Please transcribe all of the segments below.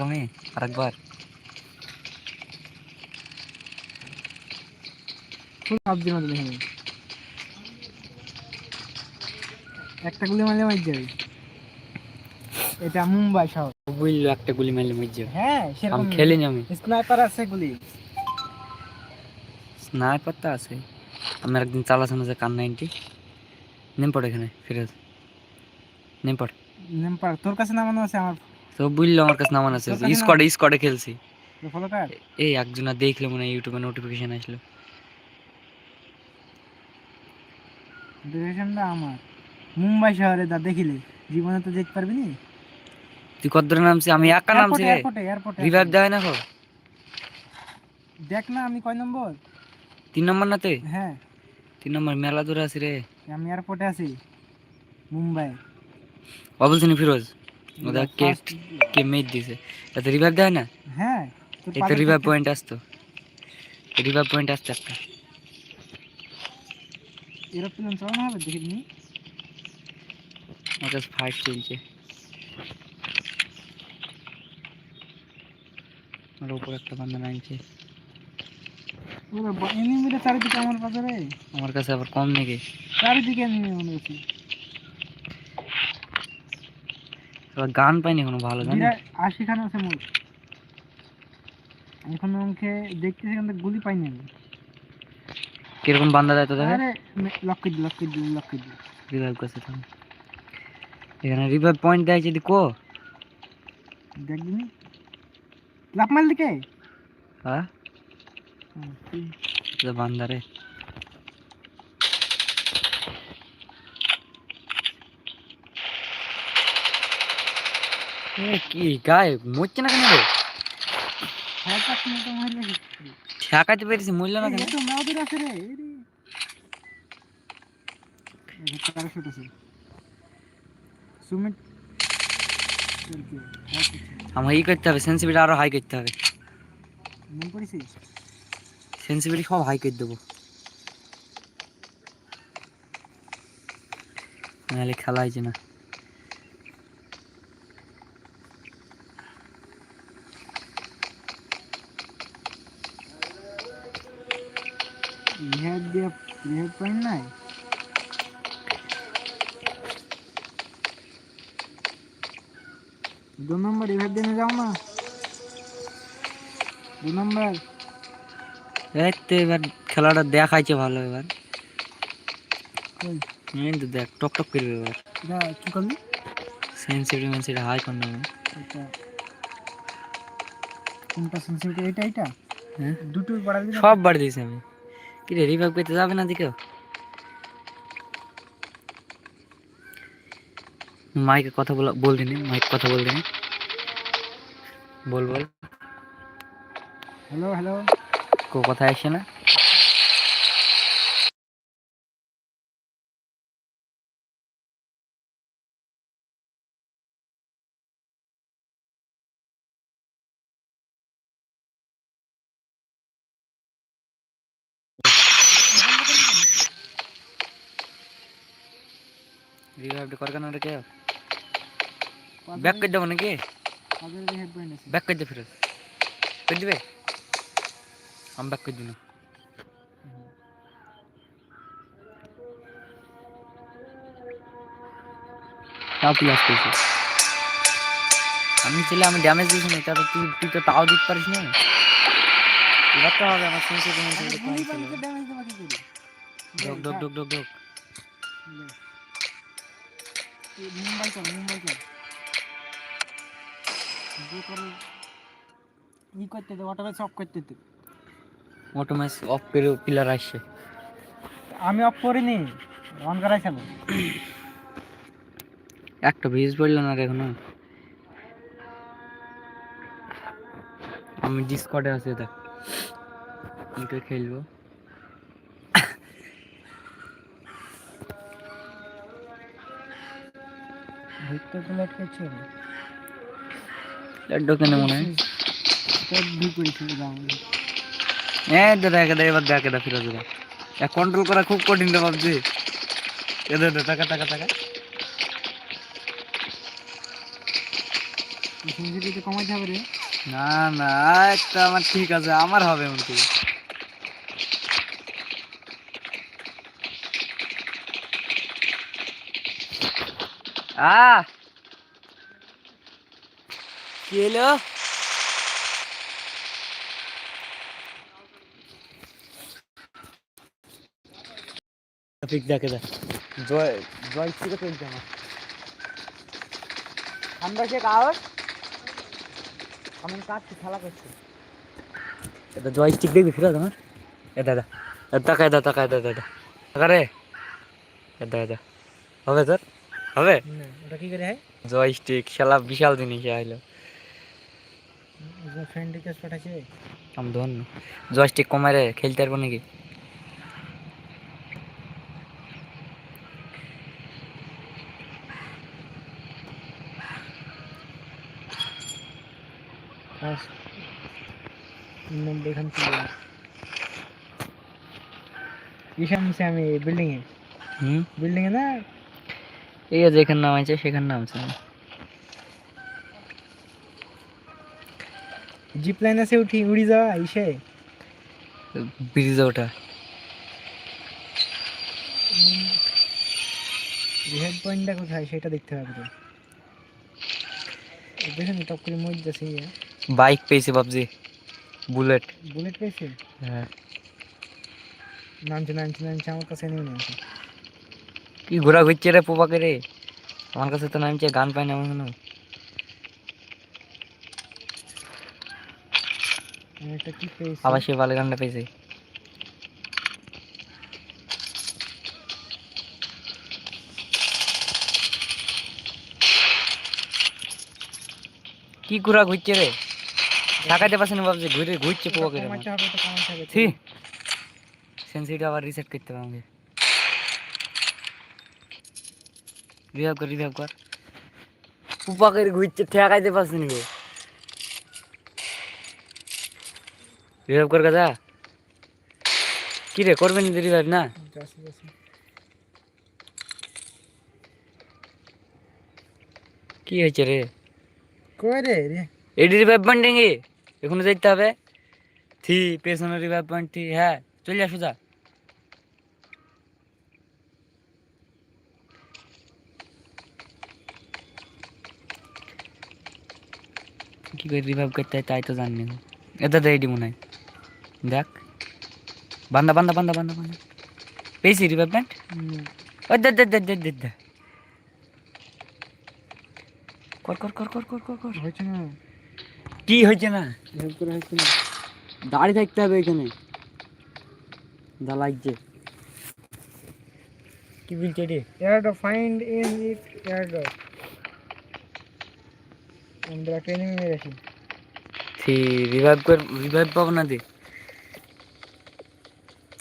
আমি আরেকবার ফুল পাবজি মতো দেখে নেই। একটা গুলি মারলে মার যাবে এটা মুম্বাই শহর বুঝলো একটা গুলি মারলে মরে যাবে হ্যাঁ আমি সেরকম খেলিনি আমি স্নাইপার আছে গুলি স্নাইপার তো আছে আমি একদিন চালাচ্ছি না যে কান নাইনটি নেম পড়ে এখানে ফিরোজ নেম পড় তোর কাছে নামানো আছে আমার তো বুঝলো আমার কাছে নামান আছে। স্কোয়াডে স্কোয়াডে খেলছি। এই একজনা দেখলে মনে ইউটিউবে নোটিফিকেশন আসলো। ডিরেকশনটা আমার। মুম্বাই শহরে দা দেখিলে? জীবনে তো দেখতে পারবি নি? তুই কত দূরে নামছি আমি একা নামছি এয়ারপোর্টে এয়ারপোর্টে রিভাইভ দেয় না খো দেখ না আমি কয় নম্বর? তিন নম্বর না তুই হ্যাঁ। তিন নম্বর মেলা দূরে আছি রে। আমি এয়ারপোর্টে আছি। মুম্বাই। নি ফিরোজ? ওটা কে কে মেট দিছে। এত রিভাইভ দেয় না? হ্যাঁ এই তো রিভাইভ পয়েন্ট আসতো। রিভাইভ পয়েন্ট আসতো একটা। এরোপ্লেন চালানো হবে দেখিনি কাছে ফাইট চলছে আর উপর একটা বান্ধা নামছে এনিমিটা চারিদিকে আমার পাশে রে। আমার কাছে আবার কম নাকি? চারিদিকে এনিমি মনে হচ্ছে। এবার গান পাইনি কোনো ভালো গান আশি খান আছে মোট। এখন আমাকে দেখতেছি কিন্তু গুলি পাইনি আমি। কীরকম বান্ধা দেয় তো দেখে আরে লক করে দিই লক করে দিই লক করে দিই রিভাইভ কাছে থাম এখানে রিভাইভ পয়েন্ট দেয় যদি কো। দেখবি লাভ মারলি কে? হ্যাঁ? হুম, তুই- এটা বান্দা রে। কি গায়ে মরছে না কেন হ্যাঁ ঠেকাতে পেরেছি মরল না কেন? এই তো মাওদের আছে রে এই রে। এই যে প্যারাশুট আছে সুমিত এর কি? আর কিছু না। আমার ই করতে হবে সেন্সিভিটি আরও হাই করতে হবে। সেন্সিভিটি সব হাই করে দেবো। নাহলে খেলা হয়েছে না। পয়েন্ট নাই? দু নম্বর রিহাব দিয়ে যাও না। দু নম্বর। এই তো এবার খেলাটা দেখাইছে ভালো এবার। এই। তো দেখ টক টক করবে এবার। কি করলি? সেন্সিভিটি মেন্সিভিটি হাই করে নেবে। কোনটা সেন্সিটিভ এটা এটা হ্যাঁ। দুটো বাড়াবি না সব বাড়ি দিয়েছি আমি। কি রে রিভাইভ পেতে যাবে না দিকেও মাইকে কথা বলা বল দিনি মাইক কথা বল দিনি বল বল। হ্যালো হ্যালো কো কথা আসছে না? রিভাইভটা কর কেন কে? ব্যাক করে দেবো নাকি? ব্যাক করে দে ফিরোজ। করে দিবে? আমি ব্যাক করে পেয়েছি আমি ছেলে আমি ড্যামেজ দিয়েছি না তারপর তুই তুই তো তাও দিতে পারিস না? এবার তো হবে আমার ড্যামেজ দেবা ডক ডক ডক ডক ডক মুম্বাই চল মুম্বাই চল ই করতে দে অটোমে সব করতে দে অটোমেস অফ করে পিলার আসছে। আমি অফ করিনি অন করাই ছিল একটা ভিজ পড়ল না রে এখনও। আমি ডিসকর্ডে আছি দেখ। খেলব। ভিতরে তো লেট লাড্ডু কেন মনে হয়? সব ভি করেছিল দাও হ্যাঁ দাদা একে এবার দেখ এটা ফিরোজ এক কন্ট্রোল করা খুব কঠিন রে এদের টাকা টাকা টাকা কমাইতে হবে রে। না না একটা আমার ঠিক আছে আমার হবে এমনকি। আহ। কি এলো টপিক দেখে দেখ জয় জয় থেকে চলছে আমার। আমরা সে কাগজ আমি কাটছি খেলা করছি? এটা জয়স্টিক দেখবি ফিরাজ আমার এ দাদা তাকায় দা তাকায় দা দাদা টাকা রে এ দাদা। হবে তোর? হবে? ওটা কি করে হয়? জয়স্টিক খেলা বিশাল জিনিস আইলো। ফ্রেন্ড রিকোয়েস্ট আমি ধন্য। জয়স্টিক কমায় রে খেলতে পারব নাকি? এখান থেকে। আমি বিল্ডিং এ। হুম? বিল্ডিং এ না এই যে যেখানে নাম আছে সেখানে নাম আছে জিপ লাইন আছে উঠি উড়ি যাওয়া ইসে ব্রিজে ওঠা। হেড পয়েন্টটা কোথায় সেটা দেখতে হবে দেখেন টপ করে মরে যাচ্ছে বাইক পেয়েছে বাবজি বুলেট। বুলেট পেয়েছে? হ্যাঁ। নামছে নামছে নামছে আমার কাছে নেই নামছে। কি ঘোরা ঘুরছে রে পোপাকে রে? আমার কাছে তো নামছে গান পাই না পেয়েছি? আবার সে বালে গানটা পেয়েছে। কি ঘোরা ঘুরছে রে? তাকাইতে পারছে না ভাবছি ঘুরে ঘুরছে পোপাকে রে সেন্সিটা আবার রিসেট করতে হবে আমাকে। রিভাইভ কর রিভাইভ কর। পোপাকে ঘুরছে ঠেকাইতে পারছে না রিভাইভ কর গাদা। কি রে করবে না রিভাইভ না? কি হয়েছে রে? কই রে রে? এডি রিভাইভ পয়েন্ট এখনও যেতে হবে। থি পেছনে রিভাইভ পয়েন্ট থি হ্যাঁ চলে যা। সোজা কি করে রিভাইভ করতে হয় তাই তো জানি না। এটা তো এডি মনে হয়। দেখ। বান্দা বান্দা বান্দা বান্দা বান্দা। পেয়েছি রিভাইভ পয়েন্ট হুম, ও দে দে দে দে দে দে। কর কর কর কর কর কর কর। হয়েছে না। কি হয়েছে না? হেল্প করে হয়েছে না। দাঁড়িয়ে থাকতে হবে এখানে। যা লাগছে। কি বলছে রে? Airdrop find in it airdrop আমরা ট্রেনিং মেরে আসি। সে রিভাইভ কর রিভাইভ পাবো না দে।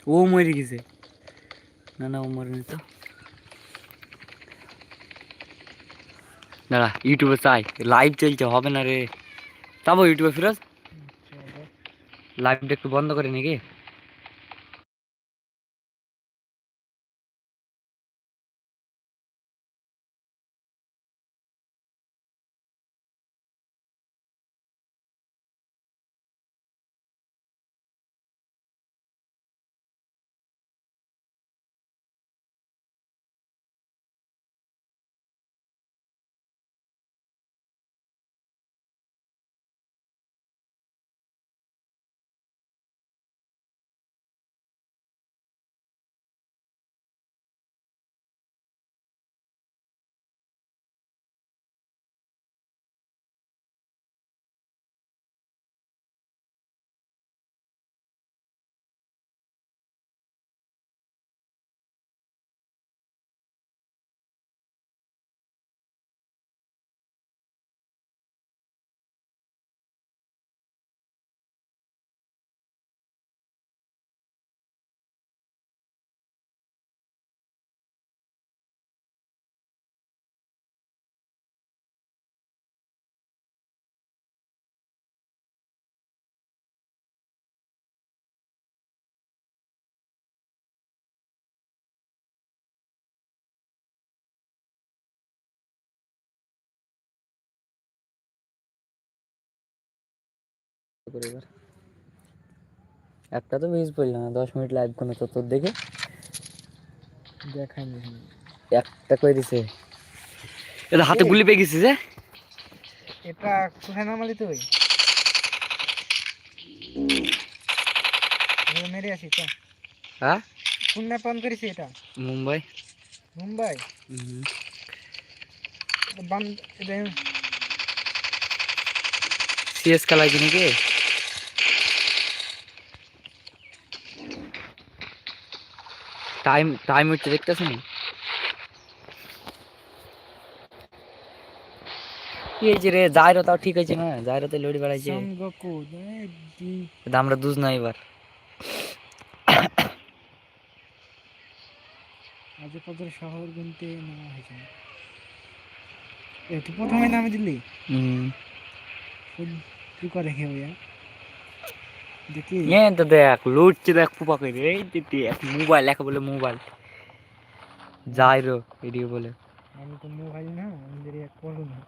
ও মরে গেছে। না না ও মরেনি তো। দাঁড়া ইউটিউবে চাই। লাইভ চলছে হবে না রে। যাব ইউটিউবে ফিরোজ। লাইভটা একটু বন্ধ করে নাকি করে এবার। একটা তো ভিউজ পড়ল না দশ মিনিট লাইভ কোনো তো তোর দেখে। দেখাইনি একটা করে দিছে? এটা হাতে গুলি পেয়ে গেছিস এটা কোথায় নামালি তুই মেরে আসি তো হ্যাঁ? কোন অন করেছি এটা? মুম্বাই। মুম্বাই? এটা সিএস খেলা কি নাকি? টাইম টাইম হচ্ছে দেখতেছেন? কি হয়েছে রে যাইরো তাও ঠিক আছে না? যাইরো তো লড়ি বেড়াইছে। সঙ্গকু দি। কিন্তু আমরা দুজ না এবার। আজ শহর গুনতে নামা হয়েছে। এ তুই প্রথমে নামে দিলি? হুম। তুই করে হে এ তো দেখ লুটছে দেখ পুপা করে এই যে দেখ মোবাইল লেখা বলে মোবাইল। যাইরো ভিডিও বলে। আমি তো মোবাইল না আমাদের এক করো না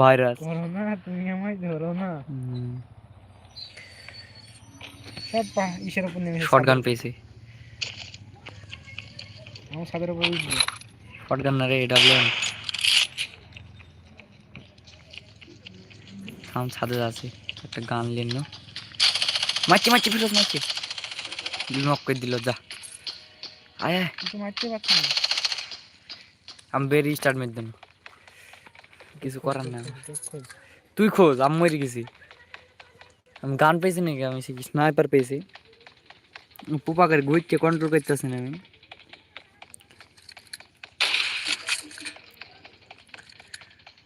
ভাইরাস। করো না তুমি আমায় ধরো না। সব পা উপর নেমে পেয়েছি। আমার উপর উঠবে। না রে ডাবলেন আমি ছাদে আছি একটা গান লিন মারছি মারছি ফিরোজ মারছি। নক করে দিল যা। আয় মারতে পারছি না। আমি বেরি স্টার্ট মেরে দেন কিছু করার না। তুই খোঁজ আমি মরে গেছি। আমি গান পেয়েছি নাকি? আমি স্নাইপার পেয়েছি? পুপাকের ঘুরছে কন্ট্রোল করতেছি না আমি।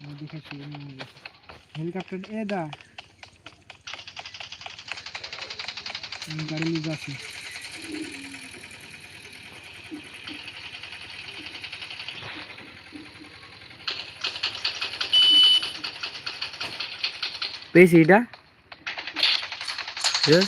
আমি হেলিকপ্টার এ দা আমি গাড়ি নিয়ে যাচ্ছি। পেয়েছি এটা? Yes?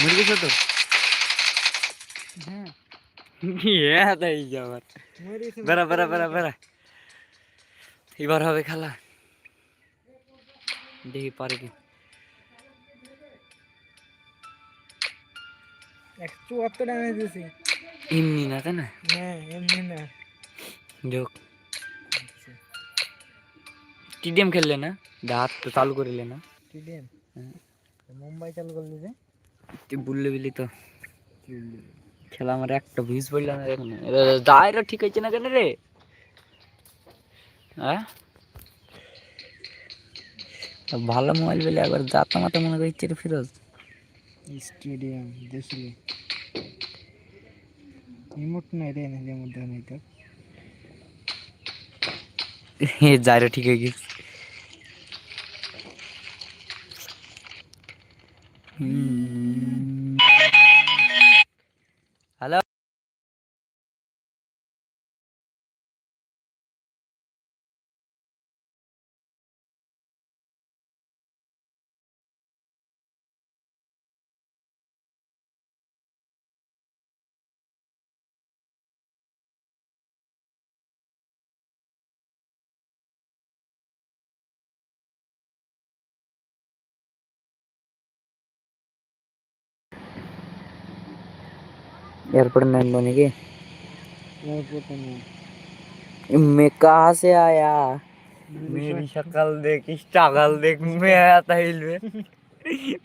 মরে গেছো তো হ্যাঁ বেড়া মারতে বেড়া পারব বেড়া না। বেড়া এবার হবে খেলা দেখি পারে কি চুয়াত্তর ড্যামেজ দিয়েছি এমনি না তাই না হ্যাঁ এমনি না যোগ টিডিএম খেললে না হাত তো চালু করিলে না টিডিএম হ্যাঁ। মুম্বাই চালু করলি যে তুই বললে বিলি তো খেলা আমার একটা ভিউজ পড়লাম না এখন দায়রা ঠিক আছে না কেন রে? হ্যাঁ? তা ভালো মোবাইল পেলে একবার যাতা মাতা মনে করছে রে ফিরোজ। স্টেডিয়াম দেশলে রিমোট নাই রে নিজের মধ্যে নেই তো। এ যায়রা ঠিক হয়ে গেছে। হ্যালো एयरपोर्ट नहीं बनेगी এয়ারপোর্টে নেই मैं कहाँ से आया मेरी शक्ल देख स्ट्रगल देख मैं आया था हिलवे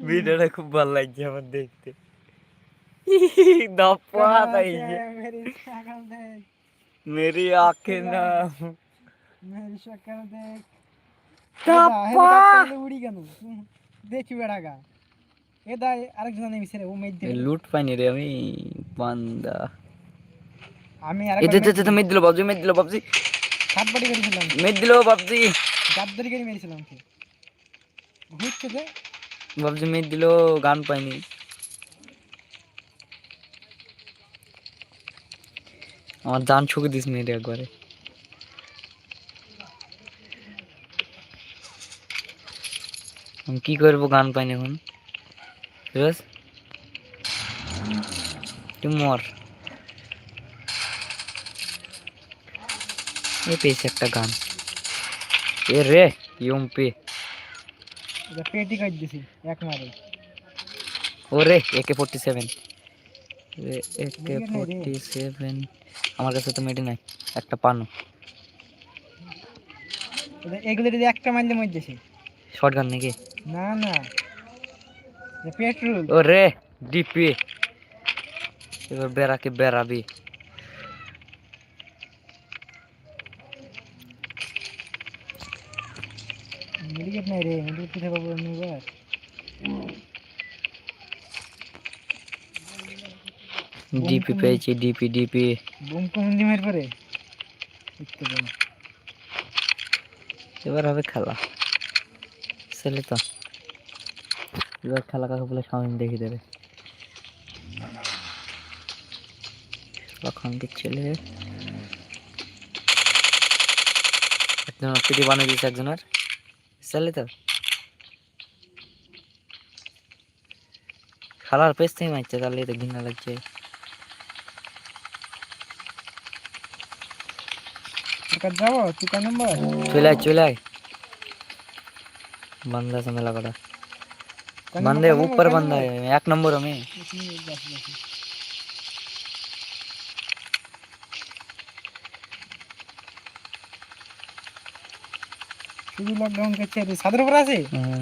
ভিডিওটা খুব ভালো লাগছে আমার দেখতে দপ্পা তাই मेरी शक्ल देख मेरी आंखें ना मेरी शक्ल देख দপ্পা হেলিকপ্টারে উড়ি কেন দেখি বেড়াগা এ দা আরেকজন নেমেছে রে ও মেদ দিল লুট পাইনি রে আমি বান্দা। আমি এ আরেকবার দে দে মেদ দিল বাবজি মেদ দিল বাবজি। সাত বাড়ি করেছিলাম মেদ দিল বাবজি। গাদ্দারি করে মেরেছিলাম কি ঘুরছে যে বাবজি মেদ দিল গান পাইনি। আমার জান ছুকে দিস মেরে একবারে। কি করব গান পাইনি এখন। ফিরোজ তুই মর এ পেয়েছে একটা গান। এ রে ইউমপি পেটি কাট দিছি এক মারে। ওরে A K forty seven A K. Forty seven আমার কাছে তো মেডি নাই একটা পানো। এটা এগুলো যদি একটা মারলে মর যাচ্ছে শর্ট গান নাকি? না না। পেট্রোল ওরে ডিপি এবার বেড়াকে বেড়াবি। মেডিকেট নাই রে মেডিকেট কোথায় পাবো আমি এবার। ডিপি পেয়েছি ডিপি ডিপি। বুম কমন্দি মার পরে? এবার হবে খেলা। ছেলে তো। এবার খেলা কাকে বলে সামনে দেখে দেবে। লক্ষণকে ছেলে একজনের পিটি বানিয়ে দিয়েছে একজনের ছেলে তো খেলার পেছ থেকে মারছে তাহলে তো ঘৃণা লাগছে কার যাবো তুই কার নাম্বার চলে আয় চলে আয় बंदा से मिला करा কার बंदे number, ऊपर কার बंदा number? है एक नंबर हमें শুধু লকডাউন করছে আর সাদের উপর আছে? हाँ,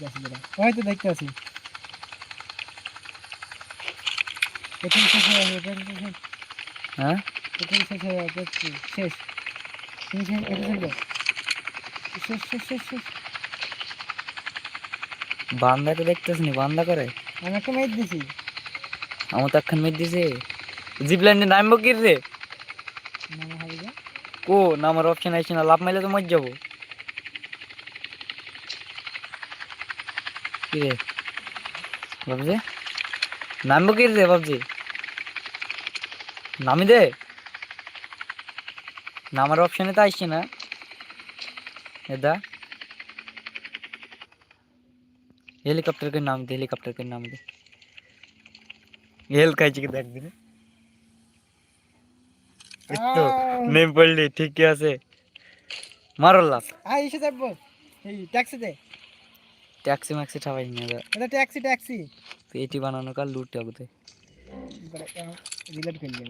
যাচ্ছি দাঁড়া। হয়তো দেখতে আছি। শেষ হয়ে গেছে পেট্রোল শেষ শেষ হয়ে গেছে শেষ। তুমি শেষ পেট্রোল শেষ শেষ শেষ শেষ শেষ। বান্দা তো দেখতেছ নি বান্দা করে? আমি একটা মেয়ে দিছি। আমার তো এখন মেয়ে দিছে। জিপ লাইনে নামবো কি রে? কো নামার অপশন আইছে না লাভ মাইলে তো মর যাব। কি রে বাবজি নামবো কি রে বাবজি নামি দে। নামার অপশানে তো আসছে না। এদা हेलीकॉप्टर के नाम दे हेलीकॉप्टर के नाम दे हेल कहची की देख নেম পড়লি ঠিকই আছে। মারলাম আই এসে যাব এই ট্যাক্সি দে ট্যাক্সি ম্যাক্সি ঠাবাই নিয়ে যা এটা ট্যাক্সি ট্যাক্সি পেটি বানানো কার লুট আগুতে রিলেট করলি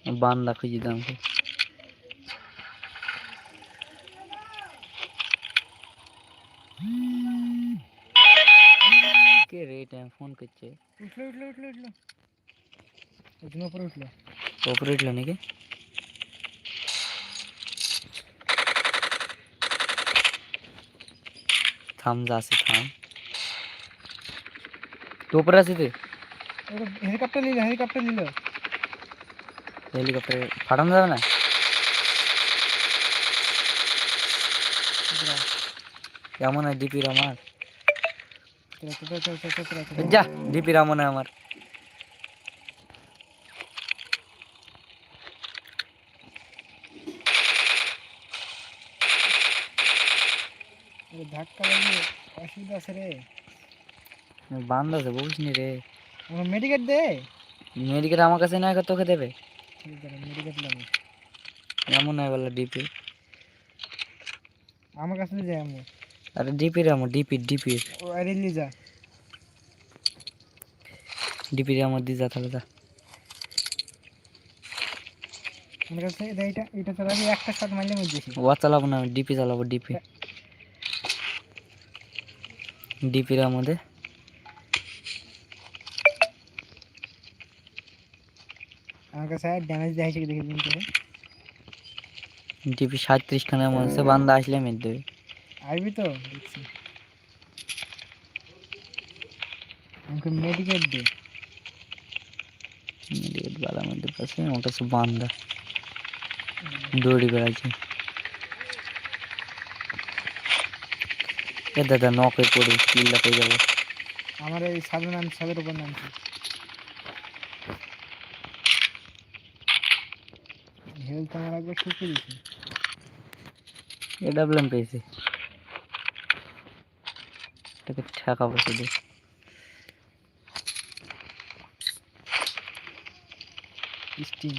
আমি বান্দা খুঁজি দাম কে রে টাইম ফোন করছে উঠল উঠল উঠল উঠল উঠল উপরে উঠল ওপরে উঠল নাকি থাম যা আছে থাম তো উপরে আছে তুই ওটা হেলিকপ্টার নিল হেলিকপ্টার নিল হেলিকপ্টারে ফাটানো যাবে না কেমন হয় ডিপির আমার যা ডিপির আছে রে। বান্ধ আছে বুঝনি রে। মেডিকেট দে। মেডিকেল আমার কাছে না তোকে দেবে। মেডিকেট লাগে এমন হয় বলে ডিপি আমার কাছে নিয়ে যায় আমার আরে ডিপির আমার ডিপির ডিপির ও আরে নিয়ে যা। ডিপির আমার দিয়ে যা তাহলে যা। আমার কাছে এটা এটা চালাবি একটা শট মারলে মধ্যে ও চালাবো না আমি ডিপি চালাবো ডিপি ডিপির মধ্যে আমার কাছে ড্যামেজ দেখাইছে দেখে দিন তোরে ডিপি সাঁত্রিশ খানের মধ্যে বান্দা আসলে মেরে দেবে আসবি তো? দেখছি। আমাকে মেডিকেট দে। মেডিকেল বালার মধ্যে পাশে আমার কাছে বান্দা। দৌড়ি বেড়াচ্ছে। এ দাদা? নকে পড়ে কিল্লা পেয়ে যাব? আমার এই সাদের নাম সাদের উপর নামছে হেলথ আমার একবার শুকিয়ে দিয়েছে। এ ডাবলাম পেয়েছি। এটাকে ঠেকাবো শুধু স্টিম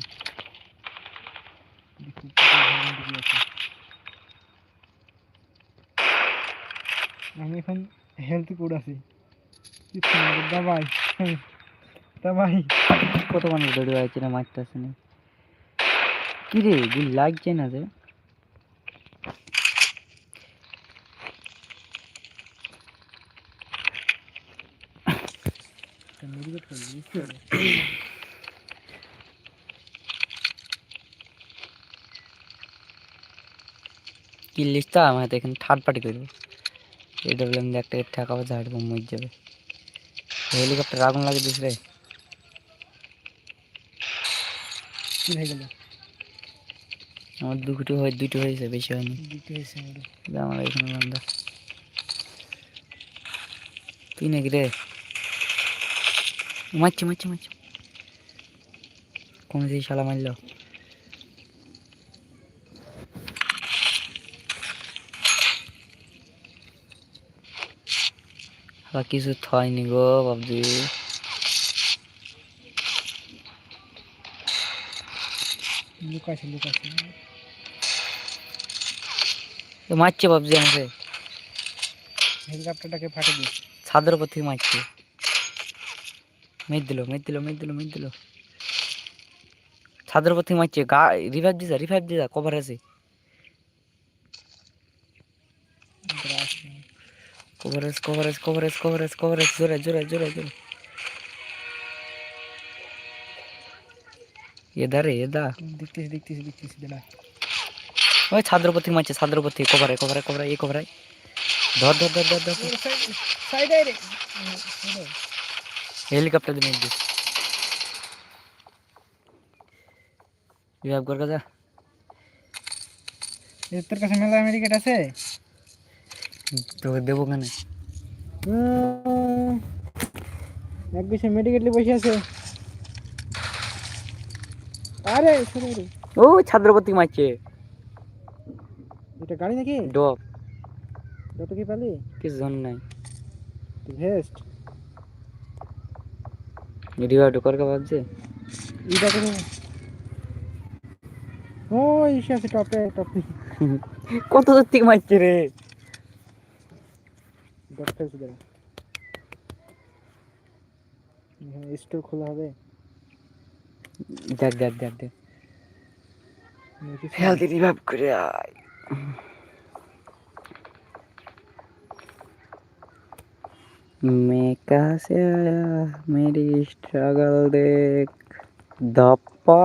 দেখি কোথায় variant কি আছে। আমি এখন হেলথ কোড আছি। দাবাই। দাবাই। কত মানুষ দৌড়ে আছে না মারতেছে না। কি রে লাগছে না পারলি? কি লিস্টটা আমার এখানে থার্ড পার্টি করব। এটা বলে আমি একটা ঠেকাবো ঝাড় বোম মরে যাবে। হেলিকপ্টার আগুন লাগে দিস রে। আমার দুটো হয় দুটো হয়েছে বেশি হয়নি। আমার এখানে বান্ধা তুই নাকি রে? মারছি মারছি মারছি। কোন সেই শালা মারলো? আবার কিছু থয়নি গো বাবজি। লুকাছে লুকাছে তো মারছে বাবজি আমাকে। হেলিকপ্টারটাকে ফাটে দিস ছাদের উপর থেকে মারছে। মের দিল মের দিল মের দিল মের দিল। ছাদের উপর থেকে মারছে। গা রিভাইভ দিছা রিভাইভ দিছা কভার আছে। কভার আছে কভার আছে কভার আছে কভার আছে কভার আছে জোরে জোরে জোরে জোরে এদা রে এদা দেখতেছি দেখতেছি দেখতেছি দাঁড়া ওই ছাদের উপর থেকে মারছে ছাদের উপর থেকে কভারে কভারে কভারে এই কভারে ধর ধর ধর ধর ধর ধর। সাইডে রে হেলিকপ্টার দিয়ে মেরে দিস রিভাইভ কর কাজা এ, তোর কাছে মেলা মেডিকেট আছে তোকে দেবো কেন? এক বিষয় মেডিকেট নিয়ে বসে আছে। আরে ও থেকে মারছে। এটা গাড়ি নাকি? ডব। যত কি পালি? কিছু জন নাই। ভেস্ট। রিভাইভ কর কা ভাবছে? এটা করে ও ইসে আছে টপে টপে কত দূর থেকে মারছে রে? ডক্টর আছে দাঁড়া এখানে স্টোর খোলা হবে দেখ দেখ দেখ দেখ নোটিস হেলদি রিভাইভ করে আয় मैं कहाँ से आया मेरी स्ट्रगल देख धप्पा